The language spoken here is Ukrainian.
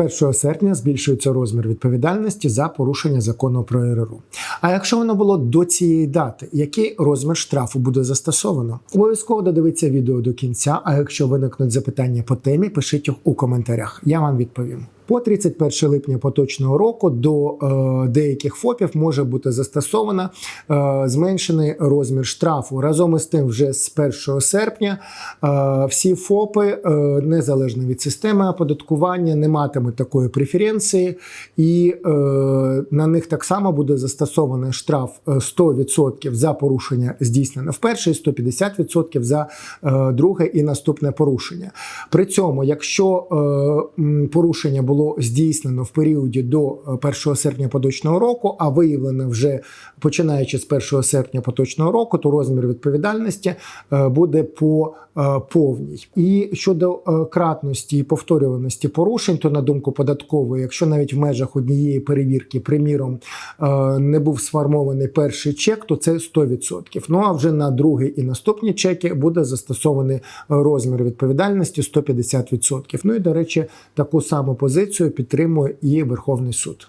1 серпня збільшується розмір відповідальності за порушення закону про РРУ. А якщо воно було до цієї дати, який розмір штрафу буде застосовано? Обов'язково додивіться відео до кінця. А якщо виникнуть запитання по темі, пишіть їх у коментарях. Я вам відповім. По 31 липня поточного року до е, деяких ФОПів може бути застосовано е, зменшений розмір штрафу. Разом із тим, вже з 1 серпня е, всі ФОПи, е, незалежно від системи оподаткування, не матимуть такої преференції, і е, на них так само буде застосований штраф е, 100% за порушення здійснене вперше, і 150% за е, друге і наступне порушення. При цьому, якщо е, порушення було здійснено в періоді до е, 1 серпня поточного року, а виявлено вже починаючи з 1 серпня поточного року, то розмір відповідальності е, буде по е, повній. І щодо е, кратності і повторюваності порушень, то на думку податкової, якщо навіть в межах однієї перевірки, приміром, е, не був сформований перший чек, то це 100%. Ну а вже на другий і наступні чеки буде застосований е, розмір відповідальності 150%. Ну і до речі, таку саму позицію підтримує і Верховний суд.